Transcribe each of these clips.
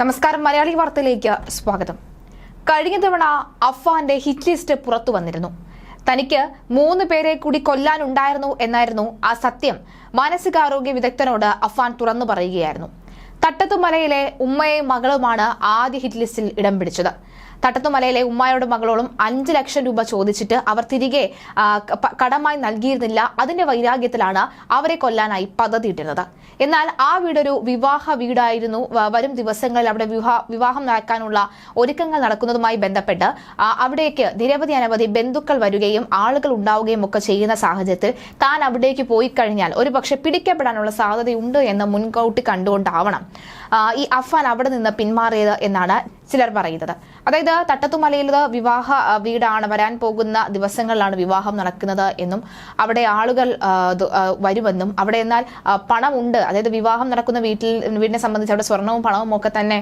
നമസ്കാരം മലയാളി വാർത്തയിലേക്ക് സ്വാഗതം. കഴിഞ്ഞ തവണ അഫ്വാന്റെ ഹിറ്റ് ലിസ്റ്റ് പുറത്തു വന്നിരുന്നു. തനിക്ക് മൂന്ന് പേരെ കൂടി കൊല്ലാനുണ്ടായിരുന്നു എന്നായിരുന്നു ആ സത്യം. മാനസികാരോഗ്യ വിദഗ്ധനോട് അഫ്വാൻ തുറന്നു പറയുകയായിരുന്നു. തട്ടത്തുമലയിലെ ഉമ്മയും മകളുമാണ് ആദ്യ ഹിറ്റ് ലിസ്റ്റിൽ ഇടം പിടിച്ചത്. തട്ടത്തുമലയിലെ ഉമ്മായോടും മകളോടും അഞ്ച് ലക്ഷം രൂപ ചോദിച്ചിട്ട് അവർ തിരികെ കടമായി നൽകിയിരുന്നില്ല. അതിന്റെ വൈരാഗ്യത്തിലാണ് അവരെ കൊല്ലാനായി പദ്ധതിയിട്ടിരുന്നത്. എന്നാൽ ആ വീടൊരു വിവാഹ വീടായിരുന്നു. വരും ദിവസങ്ങളിൽ അവിടെ വിവാഹ നടക്കാനുള്ള ഒരുക്കങ്ങൾ നടക്കുന്നതുമായി ബന്ധപ്പെട്ട് അവിടേക്ക് നിരവധി അനവധി ബന്ധുക്കൾ വരികയും ആളുകൾ ഉണ്ടാവുകയും ഒക്കെ ചെയ്യുന്ന സാഹചര്യത്തിൽ താൻ അവിടേക്ക് പോയി കഴിഞ്ഞാൽ ഒരുപക്ഷെ പിടിക്കപ്പെടാനുള്ള സാധ്യതയുണ്ട് എന്ന് മുൻകൂട്ടി കണ്ടുകൊണ്ടാവണം. ഈ അഫാൻ അവിടെ നിന്ന് പിന്മാറിയത് എന്നാണ് ചിലർ പറയുന്നത്. അതായത് തട്ടത്തുമലയിൽ വിവാഹ ആ, വീടാണ്. വരാൻ പോകുന്ന ദിവസങ്ങളിലാണ് വിവാഹം നടക്കുന്നത് എന്നും അവിടെ ആളുകൾ ഇത്, വരുമെന്നും. അവിടെ എന്നാൽ പണമുണ്ട്. അതായത് വിവാഹം നടക്കുന്ന വീട്ടിൽ വീടിനെ സംബന്ധിച്ച് അവിടെ സ്വർണവും പണവും ഒക്കെ തന്നെ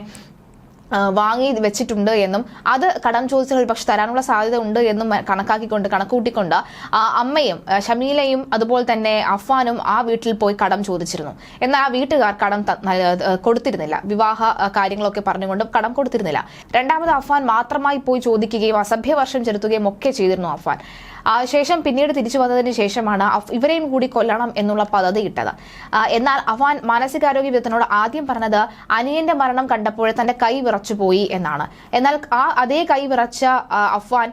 വാങ്ങി വെച്ചിട്ടുണ്ട് എന്നും അത് കടം ചോദിച്ചാൽ പക്ഷെ തരാനുള്ള സാധ്യത ഉണ്ട് എന്നും കണക്കാക്കിക്കൊണ്ട് കണക്കൂട്ടിക്കൊണ്ട് അമ്മയും ഷമീലയും അതുപോലെ തന്നെ അഫ്വാനും ആ വീട്ടിൽ പോയി കടം ചോദിച്ചിരുന്നു. എന്നാൽ ആ വീട്ടുകാർ കടം കൊടുത്തിരുന്നില്ല. വിവാഹ കാര്യങ്ങളൊക്കെ പറഞ്ഞുകൊണ്ട് കടം കൊടുത്തിരുന്നില്ല. രണ്ടാമത് അഫ്വാൻ മാത്രമായി പോയി ചോദിക്കുകയും അസഭ്യവർഷം ചെലുത്തുകയും ഒക്കെ ചെയ്തിരുന്നു അഫ്വാൻ. ശേഷം പിന്നീട് തിരിച്ചു വന്നതിന് ശേഷമാണ് ഇവരെയും കൂടി കൊല്ലണം എന്നുള്ള പദ്ധതി ഇട്ടത്. എന്നാൽ അഫാൻ മാനസികാരോഗ്യ വിദഗ്ധനോട് ആദ്യം പറഞ്ഞത് അനിയന്റെ മരണം കണ്ടപ്പോൾ തന്റെ കൈ വിറച്ചു പോയി എന്നാണ്. എന്നാൽ ആ അതേ കൈ വിറച്ച അഫ്വാൻ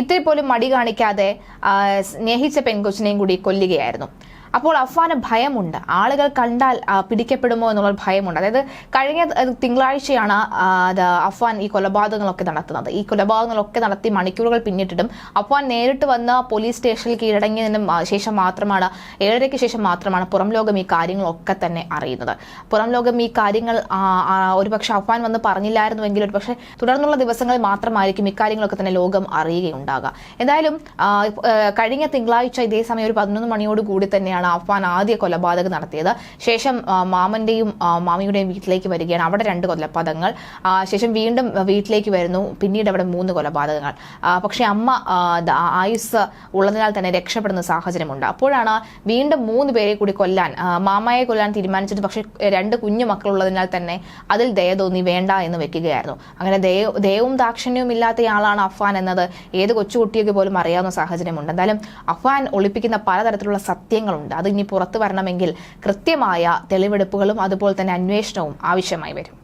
ഇത്തിരി പോലും മടി കാണിക്കാതെ സ്നേഹിച്ച പെൺകൊച്ചിനെയും കൂടി കൊല്ലുകയായിരുന്നു. അപ്പോൾ അഫ്വാന് ഭയമുണ്ട്. ആളുകൾ കണ്ടാൽ പിടിക്കപ്പെടുമോ എന്നുള്ള ഭയമുണ്ട്. അതായത് കഴിഞ്ഞ തിങ്കളാഴ്ചയാണ് അഫ്വാൻ ഈ കൊലപാതകങ്ങളൊക്കെ നടത്തുന്നത്. ഈ കൊലപാതകങ്ങളൊക്കെ നടത്തി മണിക്കൂറുകൾ പിന്നിട്ടിട്ടും അഫ്വാൻ നേരിട്ട് വന്ന പോലീസ് സ്റ്റേഷനിൽ കീഴടങ്ങിയതിന് ശേഷം മാത്രമാണ് ഏഴരയ്ക്ക് ശേഷം മാത്രമാണ് പുറം ലോകം ഈ കാര്യങ്ങളൊക്കെ തന്നെ അറിയുന്നത്. പുറം ലോകം ഈ കാര്യങ്ങൾ ഒരുപക്ഷെ അഫ്വാൻ വന്ന് പറഞ്ഞില്ലായിരുന്നുവെങ്കിൽ ഒരുപക്ഷെ തുടർന്നുള്ള ദിവസങ്ങളിൽ മാത്രമായിരിക്കും ഇക്കാര്യങ്ങളൊക്കെ തന്നെ ലോകം അറിയുകയുണ്ടാകുക എന്തായാലും കഴിഞ്ഞ തിങ്കളാഴ്ച ഇതേ സമയം ഒരു പതിനൊന്ന് മണിയോട് കൂടി തന്നെയാണ് അഫ്വാൻ ആദ്യ കൊലപാതകം നടത്തിയത്. ശേഷം മാമന്റെയും മാമിയുടെയും വീട്ടിലേക്ക് വരികയാണ് അവിടെ രണ്ട് കൊലപാതകങ്ങൾ. ശേഷം വീണ്ടും വീട്ടിലേക്ക് വരുന്നു. പിന്നീട് അവിടെ മൂന്ന് കൊലപാതകങ്ങൾ. പക്ഷെ അമ്മ ആയുസ് ഉള്ളതിനാൽ തന്നെ രക്ഷപ്പെടുന്ന സാഹചര്യമുണ്ട്. അപ്പോഴാണ് വീണ്ടും മൂന്ന് പേരെ കൂടി കൊല്ലാൻ മാമയെ കൊല്ലാൻ തീരുമാനിച്ചത്. പക്ഷേ രണ്ട് കുഞ്ഞു മക്കളുള്ളതിനാൽ തന്നെ അതിൽ ദയ തോന്നി വേണ്ട എന്ന് വെക്കുകയായിരുന്നു. അങ്ങനെ ദയ ദയവും ദാക്ഷിണ്യവും ഇല്ലാത്തയാളാണ് അഫ്വാൻ എന്നത്. ഏത് കൊച്ചുകുട്ടിയൊക്കെ പോലും അറിയാവുന്ന സാഹചര്യമുണ്ട്. എന്തായാലും അഫ്വാൻ ഒളിപ്പിക്കുന്ന പലതരത്തിലുള്ള സത്യങ്ങളുണ്ട്. ഉണ്ട്. അത് ഇനി പുറത്തു വരണമെങ്കിൽ കൃത്യമായ തെളിവെടുപ്പുകളും അതുപോലെ തന്നെ അന്വേഷണവും ആവശ്യമായി വരും.